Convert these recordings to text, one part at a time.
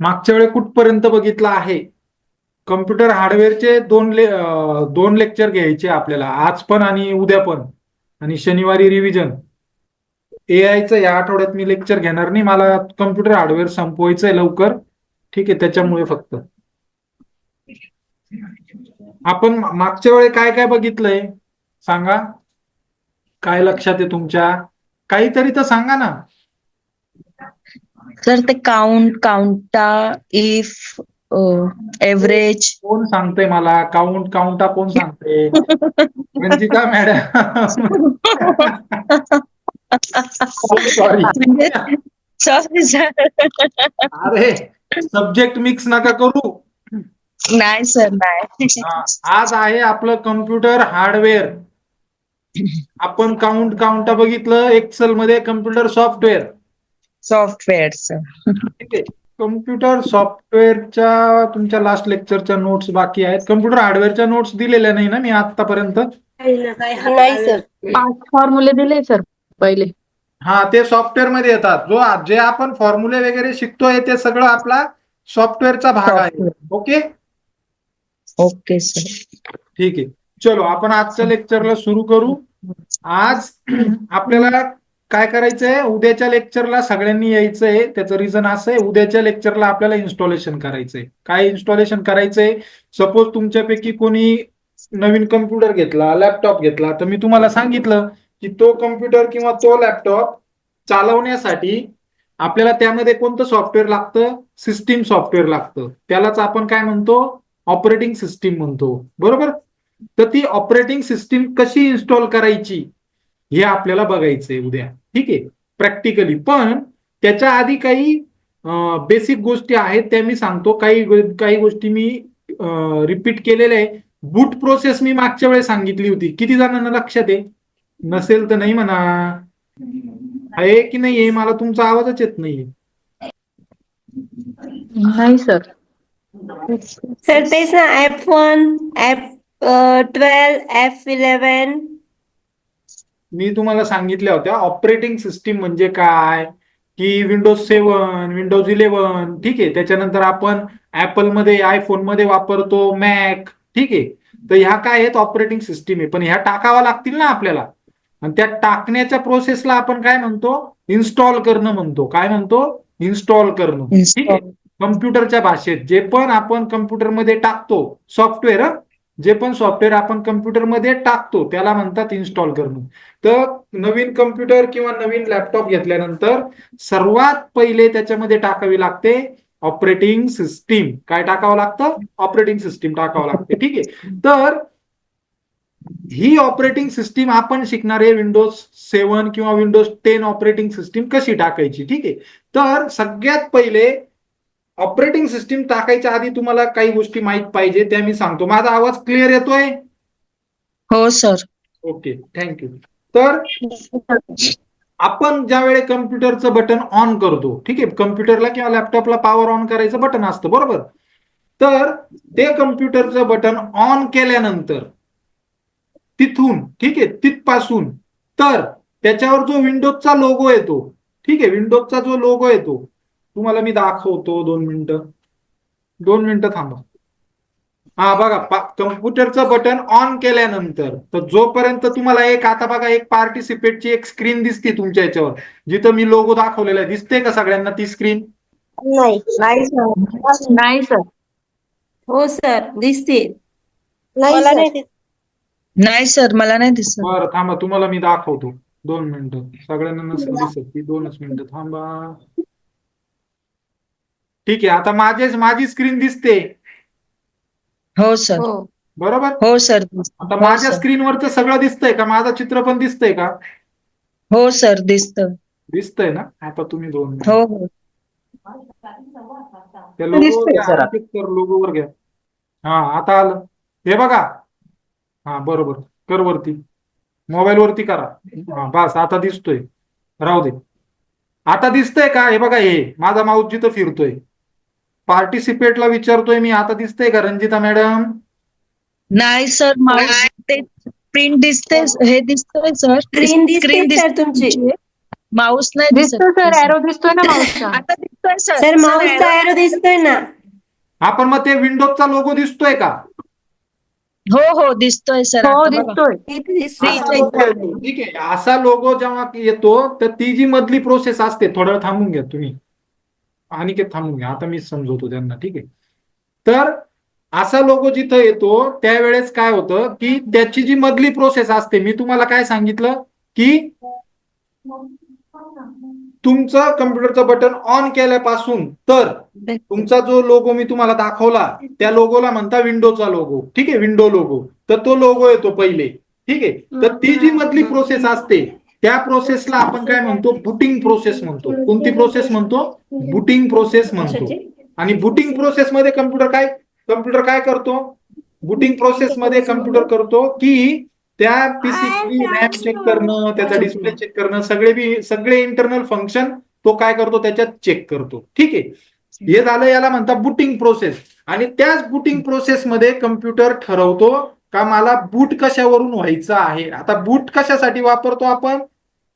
मागच्या वेळे कुठपर्यंत बघितलं आहे? कम्प्युटर हार्डवेअरचे दोन ले दोन लेक्चर घ्यायचे आपल्याला आज पण आणि उद्या पण आणि शनिवारी रिव्हिजन. एआयचं या आठवड्यात मी लेक्चर घेणार नाही मला कम्प्युटर हार्डवेअर संपवायचंय लवकर. ठीक आहे त्याच्यामुळे फक्त. आपण मागच्या वेळे काय काय बघितलंय? सांगा. काय लक्षात आहे तुमच्या? काहीतरी तर सांगा ना. सर ते काउंट काउंटा इफ एव्हरेज कोण सांगतंय मला? काउंट काउंटा कोण सांगते Ranjita madam. Sorry sorry sir अरे सब्जेक्ट मिक्स नका करू. नाही सर नाही. आज आहे आपलं कम्प्युटर हार्डवेअर आपण काउंट काउंटा बघितलं एक्सेल मध्ये कम्प्युटर सॉफ्टवेअर सॉफ्टवेअर सर ठीक आहे. कम्प्युटर सॉफ्टवेअरच्या तुमच्या लास्ट लेक्चरच्या नोट्स बाकी आहेत. कम्प्युटर हार्डवेअरच्या नोट्स दिलेल्या नाही ना मी आतापर्यंत? नाही सर पाच फॉर्म्युले दिले सर पहिले. हा ते सॉफ्टवेअरमध्ये येतात. जो जे आपण फॉर्म्युले वगैरे शिकतोय ते सगळं आपला सॉफ्टवेअरचा भाग आहे. ओके ओके सर ठीक आहे. चलो आपण आजच्या लेक्चरला सुरू करू. आज आपल्याला काय करायचंय? उद्याच्या लेक्चरला सगळ्यांनी यायचंय. त्याचं रिझन असं आहे उद्याच्या लेक्चरला आपल्याला इन्स्टॉलेशन करायचंय. काय इन्स्टॉलेशन करायचंय? सपोज तुमच्यापैकी कोणी नवीन कम्प्युटर घेतला लॅपटॉप घेतला तर मी तुम्हाला सांगितलं की तो कम्प्युटर किंवा तो लॅपटॉप चालवण्यासाठी आपल्याला त्यामध्ये कोणतं सॉफ्टवेअर लागतं? सिस्टीम सॉफ्टवेअर लागतं. त्यालाच आपण काय म्हणतो? ऑपरेटिंग सिस्टीम म्हणतो. बरोबर? तर ती ऑपरेटिंग सिस्टीम कशी इन्स्टॉल करायची? हे आपल्याला बघायचंय उद्या. ठीक आहे? प्रॅक्टिकली पण त्याच्या आधी काही बेसिक गोष्टी आहेत त्या मी सांगतो. काही काही गोष्टी मी रिपीट केलेल्या आहे. बूट प्रोसेस मी मागच्या वेळेस सांगितली होती. किती जणांना लक्षात आहे? नसेल तर नाही म्हणा. आहे की नाही आहे? मला तुमचा आवाजच येत नाहीये. नाही सर सर तेच ना. F one F twelve F eleven मी तुम्हाला सांगितल्या होत्या ऑपरेटिंग सिस्टीम म्हणजे काय? की विंडोज सेवन विंडोज इलेव्हन ठीक आहे. त्याच्यानंतर आपण ऍपलमध्ये आयफोनमध्ये वापरतो मॅक ठीक आहे. तर ह्या काय आहेत? ऑपरेटिंग सिस्टीम आहे. पण ह्या टाकाव्या लागतील ना आपल्याला. आणि त्या टाकण्याच्या प्रोसेसला आपण काय म्हणतो? इन्स्टॉल करणं म्हणतो. काय म्हणतो? इन्स्टॉल करणं. ठीक आहे. कम्प्युटरच्या भाषेत. जे पण आपण कम्प्युटरमध्ये टाकतो सॉफ्टवेअर जे पण सॉफ्टवेअर आपण कम्प्युटरमध्ये टाकतो त्याला म्हणतात इन्स्टॉल करणं. तर नवीन कम्प्युटर किंवा नवीन लॅपटॉप घेतल्यानंतर सर्वात पहिले त्याच्यामध्ये टाकावी लागते ऑपरेटिंग सिस्टीम काय टाकावं लागतं? ऑपरेटिंग सिस्टीम टाकावं लागते. ठीक आहे? तर ही ऑपरेटिंग सिस्टीम आपण शिकणारे विंडोज सेवन किंवा विंडोज टेन ऑपरेटिंग सिस्टीम कशी टाकायची? ठीक आहे? तर सगळ्यात पहिले ऑपरेटिंग सिस्टीम टाकायच्या आधी तुम्हाला काही गोष्टी माहीत पाहिजे त्या मी सांगतो. माझा आवाज क्लिअर येतोय? हो सर. ओके थँक्यू तर आपण ज्या वेळी कम्प्युटरचं बटन ऑन करतो ठीक आहे? कम्प्युटरला किंवा लॅपटॉपला पॉवर ऑन करायचं बटन असतं बरोबर? तर ते कम्प्युटरचं बटन ऑन केल्यानंतर तिथून ठीक आहे? तिथपासून तर त्याच्यावर जो विंडोजचा लोगो येतो ठीक आहे? विंडोजचा जो लोगो येतो तुम्हाला मी दाखवतो दोन मिनिटं. दोन मिनिटं थांबा. हा बघा कम्प्युटरचं बटन ऑन केल्यानंतर तर जोपर्यंत तुम्हाला एक आता बघा एक पार्टिसिपेटची एक स्क्रीन दिसते तुमच्या याच्यावर. जिथं मी लोगो दाखवलेला आहे. दिसते का सगळ्यांना ती स्क्रीन नाही नाही सर नाही सर हो सर दिसते. नाही मला सर. नाही दिसत. नाही सर मला नाही दिसत. बरं थांबा. तुम्हाला मी दाखवतो. दोन मिनिटं. सगळ्यांना नसेल दिसत ती दोनच मिनिटं. थांबा. ठीक आहे आता माझेच माझी स्क्रीन दिसते. हो सर हो. बरोबर? हो सर आता हो, माझ्या सर. स्क्रीनवर तर सगळं दिसतंय का? माझं चित्र पण दिसतंय का? हो सर दिसत. दिसतंय ना? आता तुम्ही दोन मिनिटं. हो हो. त्या लोगोवर घ्या हा आता आलं. हे बघा. हा बरोबर. कर वरती. मोबाईल वरती करा. हा बस आता दिसतोय. राहू दे. आता दिसतंय का? हे बघा हे. माझा माऊस जिथं फिरतोय. पार्टिसिपेटला विचारतोय मी. आता दिसतंय का रंजिता मॅडम? नाही सर प्रिंट दिसते हे दिसतोय सर स्क्रीन दिसते सर तुमची. माऊस नाही दिसत. दिसतो सर एरो दिसतोय ना माऊसचा आता दिसतोय सर सर माऊसचा एरो दिसतोय ना. आपण मग ते विंडोजचा लोगो दिसतोय का? हो हो दिसतोय सर हो आता बघा. दिसतोय. इथे दिसतोय. असा लोगो येतो ठीक आहे. असा लोगो जेव्हा येतो तर ती जी मधली प्रोसेस असते थोडं वेळ थांबून घ्या तुम्ही. आणि थांबून घ्या. आता मी समजवतो त्यांना ठीक आहे. तर असा लोगो जिथं येतो त्यावेळेस काय होतं की त्याची जी मधली प्रोसेस असते मी तुम्हाला काय सांगितलं? की तुमचं कम्प्युटरचं बटन ऑन केल्यापासून तर तुमचा जो लोगो मी तुम्हाला दाखवला त्या लोगोला म्हणता विंडोचा लोगो ठीक आहे? विंडो लोगो तर तो लोगो येतो पहिले ठीक आहे? तर ती जी मधली प्रोसेस असते त्या प्रोसेसला आपण काय म्हणतो? बुटिंग प्रोसेस म्हणतो. कोणती प्रोसेस म्हणतो? बुटिंग प्रोसेस म्हणतो. आणि बुटिंग प्रोसेस मध्ये कम्प्युटर काय? कम्प्युटर काय करतो? बुटिंग प्रोसेस मध्ये कम्प्युटर करतो की त्या पीसी रॅम चेक करणं त्याचा डिस्प्ले चेक करणं सगळे बी सगळे इंटरनल फंक्शन तो काय करतो? त्याच्यात चेक करतो. ठीक आहे? हे झालं याला म्हणतात बुटिंग प्रोसेस आणि त्याच बुटिंग प्रोसेस मध्ये कम्प्युटर ठरवतो का मला बूट कशावरून व्हायचं आहे? आता बूट कशासाठी वापरतो आपण?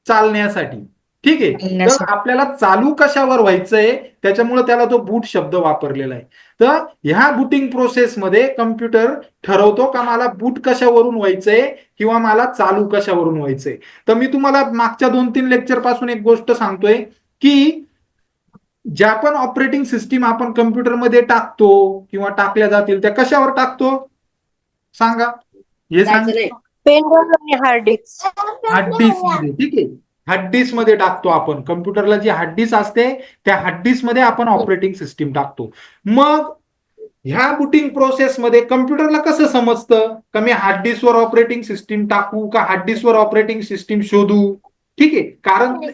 चालण्यासाठी. ठीक आहे? तर. आपल्याला चालू कशावर व्हायचंय त्याच्यामुळे त्याला तो बूट शब्द वापरलेला आहे. तर ह्या बुटिंग प्रोसेसमध्ये कम्प्युटर ठरवतो का मला बूट कशावरून व्हायचंय किंवा मला चालू कशावरून व्हायचंय? तर मी तुम्हाला मागच्या दोन तीन लेक्चरपासून एक गोष्ट सांगतोय की ज्या पण ऑपरेटिंग सिस्टीम आपण कम्प्युटरमध्ये टाकतो किंवा टाकल्या जातील त्या कशावर टाकतो? सांगा. हे सांग. पेनड्राईव्ह आणि हार्ड डिस्क हार्ड डिस्कमध्ये ठीक आहे. हार्ड डिस्कमध्ये टाकतो आपण. कम्प्युटरला जी हार्ड डिस्क असते त्या हार्ड डिस्कमध्ये आपण ऑपरेटिंग सिस्टीम टाकतो. मग ह्या बुटिंग प्रोसेस मध्ये कम्प्युटरला कसं समजतं? का मी हार्ड डिस्कवर ऑपरेटिंग सिस्टीम टाकू का हार्ड डिस्कवर ऑपरेटिंग सिस्टीम शोधू? ठीक आहे. कारण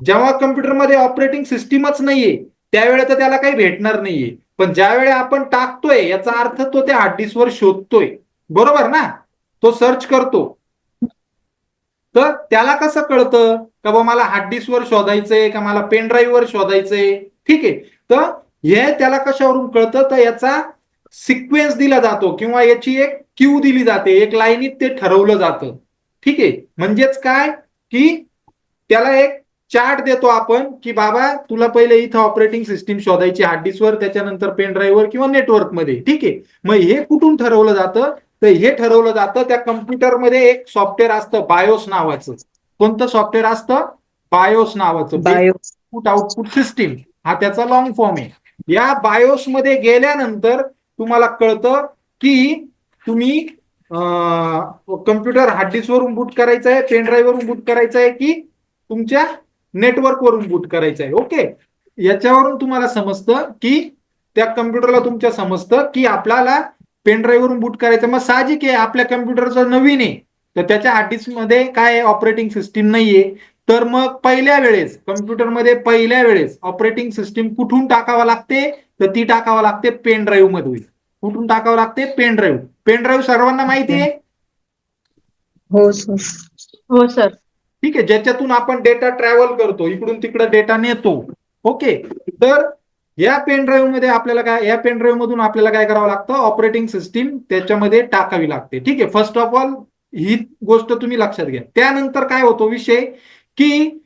जेव्हा कम्प्युटरमध्ये ऑपरेटिंग सिस्टीमच नाहीये त्यावेळेला तर त्याला काही भेटणार नाहीये. पण ज्यावेळी आपण टाकतोय याचा अर्थ तो त्या हार्ड डिस्कवर शोधतोय. बरोबर ना? तो सर्च करतो. तर त्याला कसं कळतं? का बा मला हार्ड डिस्कवर शोधायचंय का मला पेन ड्राईव्हवर शोधायचंय? ठीक आहे. तर हे त्याला कशावरून कळतं? तर याचा सिक्वेन्स दिला जातो किंवा याची एक क्यू दिली जाते. एक लाईनीत ते ठरवलं जातं. ठीक आहे. म्हणजेच काय? की त्याला एक चार्ट देतो आपण की बाबा तुला पहिले इथं ऑपरेटिंग सिस्टीम शोधायची हार्ड डिस्कवर त्याच्यानंतर पेन ड्राईव्हवर किंवा नेटवर्कमध्ये ठीक आहे. मग हे कुठून ठरवलं जातं? तर हे ठरवलं जातं त्या कम्प्युटरमध्ये एक सॉफ्टवेअर असतं बायोस नावाचं. कोणतं सॉफ्टवेअर असतं? बायोस नावाचं. इनपुट आउटपुट सिस्टीम हा त्याचा लॉंग फॉर्म आहे. या बायोस मध्ये गेल्यानंतर तुम्हाला कळतं की तुम्ही कम्प्युटर हार्ड डिस्क वरून बूट करायचं आहे पेन ड्राईव्ह वरून बूट करायचं आहे की तुमच्या नेटवर्क वरून बूट करायचं आहे. ओके याच्यावरून तुम्हाला समजतं की त्या कम्प्युटरला तुमच्या समजतं की आपल्याला पेन ड्राईव्ह वरून बूट करायचं. मग साहजिक आहे आपल्या कम्प्युटरचं नवीन आहे. तर त्याच्या हार्ड डिस्कमध्ये काय ऑपरेटिंग सिस्टीम नाहीये. तर मग पहिल्या वेळेस कम्प्युटरमध्ये पहिल्या वेळेस ऑपरेटिंग सिस्टीम कुठून टाकावा लागते? तर ती टाकावा लागते पेन ड्राईव्ह मधून. कुठून टाकावं लागते? पेन ड्राईव्ह पेन ड्राईव्ह सर्वांना माहिती आहे? हो सर. हो सर. ठीक आहे. ज्याच्यातून आपण डेटा ट्रॅव्हल करतो इकडून तिकडे डेटा नेतो. ओके तर या पेन ड्राईव्हमध्ये आपल्याला काय या पेन ड्राईव्ह मधून आपल्याला काय करावं लागतं? ऑपरेटिंग सिस्टीम त्याच्यामध्ये टाकावी लागते. ठीक आहे. फर्स्ट ऑफ ऑल ही गोष्ट तुम्ही लक्षात घ्या. त्यानंतर काय होतो विषय? की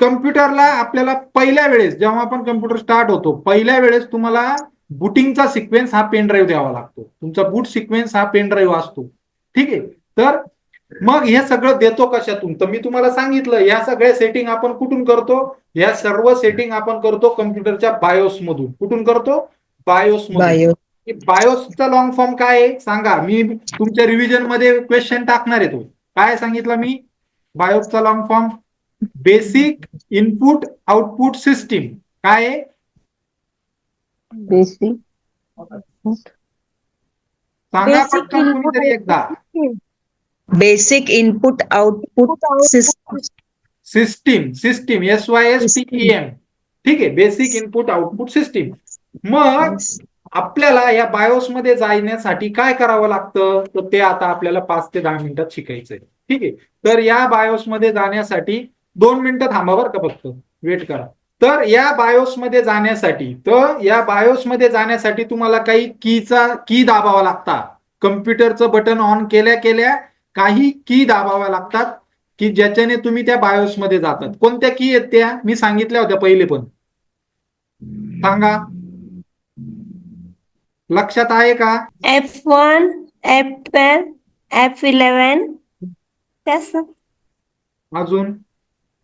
कम्प्युटरला आपल्याला पहिल्या वेळेस जेव्हा आपण कम्प्युटर स्टार्ट होतो पहिल्या वेळेस तुम्हाला बुटिंगचा सिक्वेन्स हा पेन ड्राईव्ह द्यावा लागतो. तुमचा बूट सिक्वेन्स हा पेन ड्राईव्ह असतो. ठीक आहे. तर मग हे सगळं देतो कशातून? तर मी तुम्हाला सांगितलं या सगळ्या सेटिंग आपण कुठून करतो? या सर्व सेटिंग आपण करतो कम्प्युटरच्या बायोस मधून. कुठून करतो? बायोस मधून. बायो बायोसचा लॉंग फॉर्म काय आहे? सांगा. मी तुमच्या रिव्हिजनमध्ये क्वेश्चन टाकणार आहे तो. काय सांगितलं मी? बायोसचा long form basic input output system काय आहे? बेसिक सांगा एकदा. Basic input output system system system S Y S T M ठीक आहे बेसिक इनपुट आउटपुट सिस्टीम मग आपल्याला या बायोस मध्ये जाण्यासाठी काय करावं लागतं? तर ते आता आपल्याला पाच ते दहा मिनिटात शिकायचंय. ठीक आहे तर या बायोस मध्ये जाण्यासाठी दोन मिनिटं थांबा बरं का फक्त. वेट करा. तर या बायोस मध्ये जाण्यासाठी तर या बायोस मध्ये जाण्यासाठी तुम्हाला काही कीचा की दाबावा लागता. कम्प्युटरचं बटन ऑन केल्या केल्या काही की दाबाव्या लागतात की ज्याच्याने तुम्ही त्या बायोस मध्ये जातात. कोणत्या की आहेत त्या? मी सांगितल्या होत्या पहिले पण. सांगा. लक्षात आहे का? F one F twelve F eleven कसं अजून?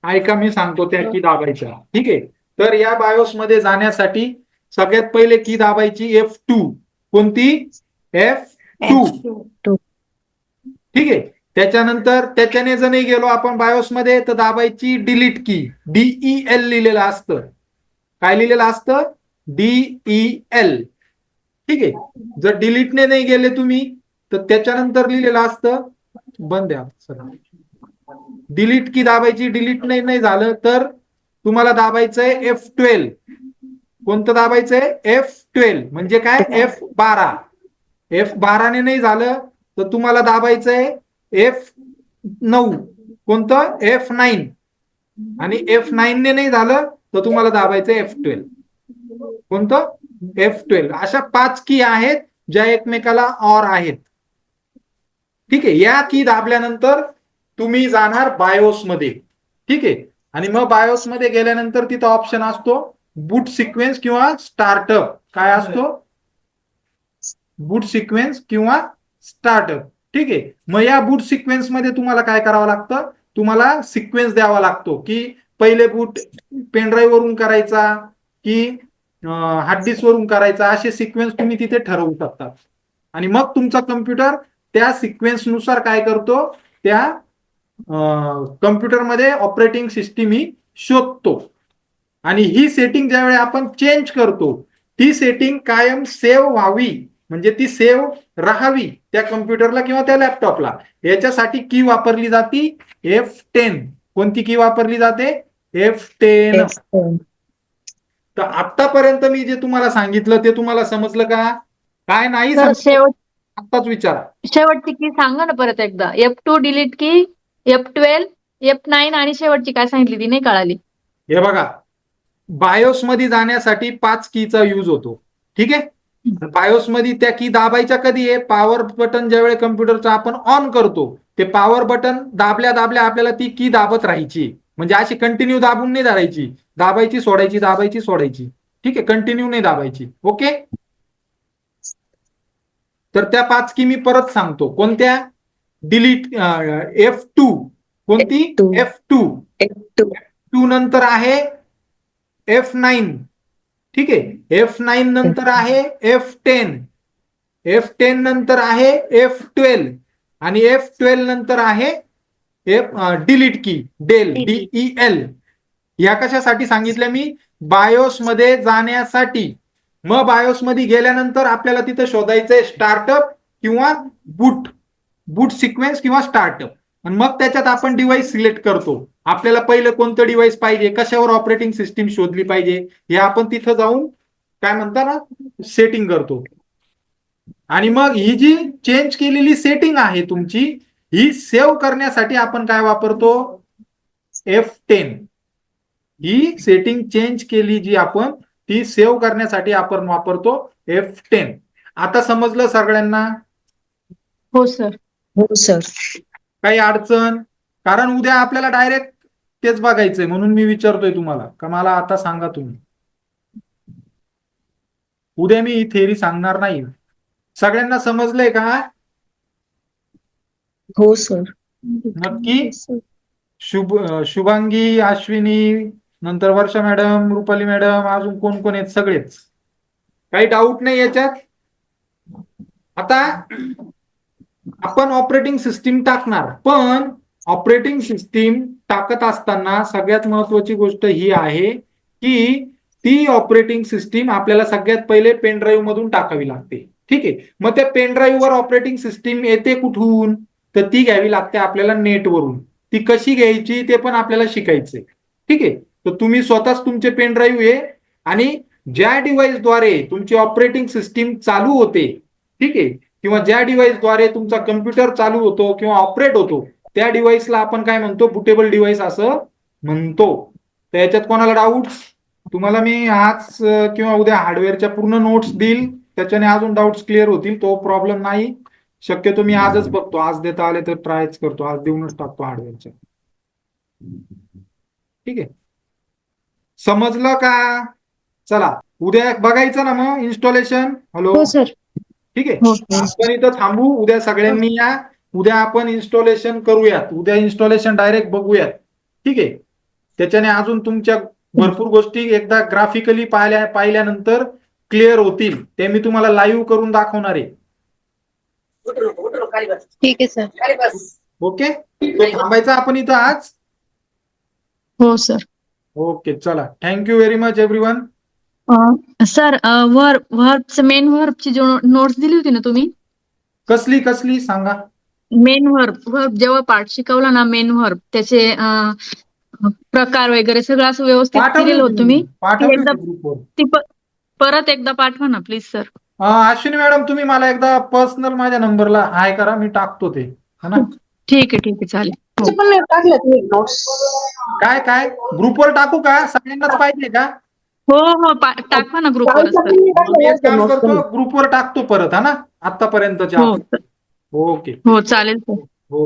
ऐका मी सांगतो त्या की दाबायच्या. ठीक आहे. तर या बायोस मध्ये जाण्यासाठी सगळ्यात पहिले की दाबायची? एफ टू कोणती? एफ टू ठीक आहे. त्याच्यानंतर त्याच्याने जर नाही गेलो आपण बायोस मध्ये तर दाबायची delete key D E L लिहिलेलं असतं. काय लिहिलेलं असतं? डीई एल ठीक आहे. जर डिलीटने नाही गेले तुम्ही तर त्याच्यानंतर लिहिलेलं असतं बंद द्या सर डिलीट की दाबायची डिलीट नाही नाही झालं तर तुम्हाला दाबायचंय एफ ट्वेल्व कोणतं दाबायचंय? एफ ट्वेल्व म्हणजे काय? एफ बारा. एफ बाराने नाही झालं तर तुम्हाला दाबायचंय एफ नऊ. कोणतं? एफ नाईन आणि एफ नाईन ने नाही झालं तर तुम्हाला दाबायचं एफ ट्वेल्व कोणतं? एफ ट्वेल्व अशा पाच की आहेत ज्या एकमेकाला ऑर आहेत. ठीक आहे या की दाबल्यानंतर तुम्ही जाणार बायोस मध्ये. ठीक आहे? आणि मग बायोस मध्ये गेल्यानंतर तिथं ऑप्शन असतो बूट सिक्वेन्स किंवा स्टार्टअप काय असतो? बूट सिक्वेन्स किंवा स्टार्टअप ठीक आहे? मग या बूट सिक्वेन्समध्ये तुम्हाला काय करावं लागतं? तुम्हाला सिक्वेन्स द्यावा लागतो की पहिले बूट पेनड्राईव्ह वरून करायचा की हार्ड डिस्क वरून करायचा. असे सिक्वेन्स तुम्ही तिथे ठरवू शकता. आणि मग तुमचा कम्प्युटर त्या सिक्वेन्सनुसार काय करतो? त्या कम्प्युटरमध्ये ऑपरेटिंग सिस्टीम ही शोधतो. आणि ही सेटिंग ज्यावेळी आपण चेंज करतो ती सेटिंग कायम सेव्ह व्हावी. म्हणजे ती सेव्ह राहावी त्या कम्प्युटरला किंवा त्या लॅपटॉपला याच्यासाठी की वापरली जाते एफ टेन कोणती की वापरली जाते? एफ टेन तर आतापर्यंत मी जे तुम्हाला सांगितलं ते तुम्हाला समजलं का? काय नाही आत्ताच विचारा. शेवटची की सांगा ना परत एकदा. F two delete key F twelve F nine आणि शेवटची काय सांगितली ती? नाही कळाली. हे बघा. बायोस मध्ये जाण्यासाठी पाच कीचा यूज होतो. ठीक आहे? बायोस मध्ये त्या की दाबायच्या कधी आहे? पॉवर बटन ज्यावेळी कम्प्युटरचं आपण ऑन करतो ते पॉवर बटन दाबल्या दाबल्या आपल्याला ती की दाबत राहायची. म्हणजे अशी कंटिन्यू दाबून नाही धरायची. दाबायची सोडायची दाबायची सोडायची. ठीक आहे? कंटिन्यू नाही दाबायची. ओके तर त्या पाच की मी परत सांगतो. कोणत्या? डिलीट एफ टू कोणती? F2. F two F two नंतर आहे एफ नाईन ठीक आहे? एफ नाईन नंतर आहे एफ टेन एफ टेन नंतर आहे एफ ट्वेल्व आणि एफ ट्वेल्व नंतर आहे F delete key del D E L या कशासाठी सांगितलं मी? बायोस मध्ये जाण्यासाठी. मग बायोस मध्ये गेल्यानंतर आपल्याला तिथं शोधायचंय स्टार्टअप किंवा बूट बूट सिक्वेन्स किंवा स्टार्टअप आणि मग त्याच्यात आपण डिव्हाइस सिलेक्ट करतो. आपल्याला पहिलं कोणतं डिव्हाइस पाहिजे? कशावर ऑपरेटिंग सिस्टीम शोधली पाहिजे? हे आपण तिथं जाऊन काय म्हणता ना सेटिंग करतो. आणि मग ही जी चेंज केलेली सेटिंग आहे तुमची ही सेव्ह करण्यासाठी आपण काय वापरतो? एफ टेन ही सेटिंग चेंज केली जी आपण ती सेव्ह करण्यासाठी आपण वापरतो एफ टेन आता समजलं सगळ्यांना? हो सर हो सर काही अडचण. कारण उद्या आपल्याला डायरेक्ट तेच बघायचंय म्हणून मी विचारतोय तुम्हाला. का मला आता सांगा तुम्ही. उद्या मी ही थेरी सांगणार नाही. सगळ्यांना समजलंय का? हो सर नक्की? शुभ शुभांगी अश्विनी नंतर वर्षा मॅडम रुपाली मॅडम अजून कोण कोण आहेत? सगळेच. काही डाऊट नाही याच्यात? आता आपण ऑपरेटिंग सिस्टीम टाकणार पण ऑपरेटिंग सिस्टीम टाकत असताना सगळ्यात महत्वाची गोष्ट ही आहे की ती ऑपरेटिंग सिस्टीम आपल्याला सगळ्यात पहिले पेन ड्राईव्ह मधून टाकावी लागते. ठीक आहे? मग त्या पेन ड्राईव्हवर ऑपरेटिंग सिस्टीम येते कुठून? तर ती घ्यावी लागते आपल्याला नेटवरून ती कशी घ्यायची ते पण आपल्याला शिकायचंय. ठीक आहे? तर तुम्ही स्वतःच तुमचे पेन ड्राईव्ह आहे आणि ज्या डिव्हाइसद्वारे तुमची ऑपरेटिंग सिस्टीम चालू होते ठीक आहे? किंवा ज्या डिव्हाइसद्वारे तुमचा कम्प्युटर चालू होतो किंवा ऑपरेट होतो त्या डिव्हाइसला आपण काय म्हणतो? बुटेबल डिव्हाइस असं म्हणतो. तर याच्यात कोणाला डाऊट तुम्हाला मी आज किंवा उद्या हार्डवेअरच्या पूर्ण नोट्स देईल. त्याच्याने अजून डाऊट्स क्लिअर होतील. तो प्रॉब्लेम नाही. शक्यतो मी आजच बघतो. आज देता आले तर ट्रायच करतो. आज देऊनच टाकतो हार्डवेअरच्या ठीक आहे. समजलं का? चला. उद्या बघायचं ना मग इन्स्टॉलेशन हॅलो सर ठीक आहे? हो आपण इथं थांबू. उद्या सगळ्यांनी या. उद्या आपण इन्स्टॉलेशन करूयात. उद्या इन्स्टॉलेशन डायरेक्ट बघूयात. ठीक आहे? त्याच्याने अजून तुमच्या भरपूर गोष्टी एकदा ग्राफिकली पाहिल्या पाहिल्यानंतर क्लिअर होतील. ते मी तुम्हाला लाईव्ह करून दाखवणार आहे. ठीक आहे सर. ओके? थांबायचा आपण इथं आज? हो सर. ओके चला. Thank you very much everyone sir verb वर्बचं main वर्बची जो नोट्स दिली होती ना तुम्ही? कसली कसली सांगा. मेन वर्ब वर्ब जेव्हा पाठ शिकवला ना मेन वर्ब त्याचे प्रकार वगैरे सगळं असं व्यवस्थित दिलेलं होतं तुम्ही? एकदा- ती परत एकदा पाठवा ना प्लीज सर अश्विनी मॅडम तुम्ही मला एकदा पर्सनल माझ्या नंबरला हाय करा मी टाकतो ते. है ना? ठीक आहे ठीक आहे चालेल. हो. पण नाही टाकलं तुम्ही नोट्स काय काय? ग्रुपवर टाकू का? सगळ्यांनाच पाहिजे का? हो हो टाकवा ना ग्रुपवर सर मी एक काम करतो ग्रुपवर टाकतो परत हा ना? आतापर्यंतच्या हो ओके. हो चालेल सर. हो.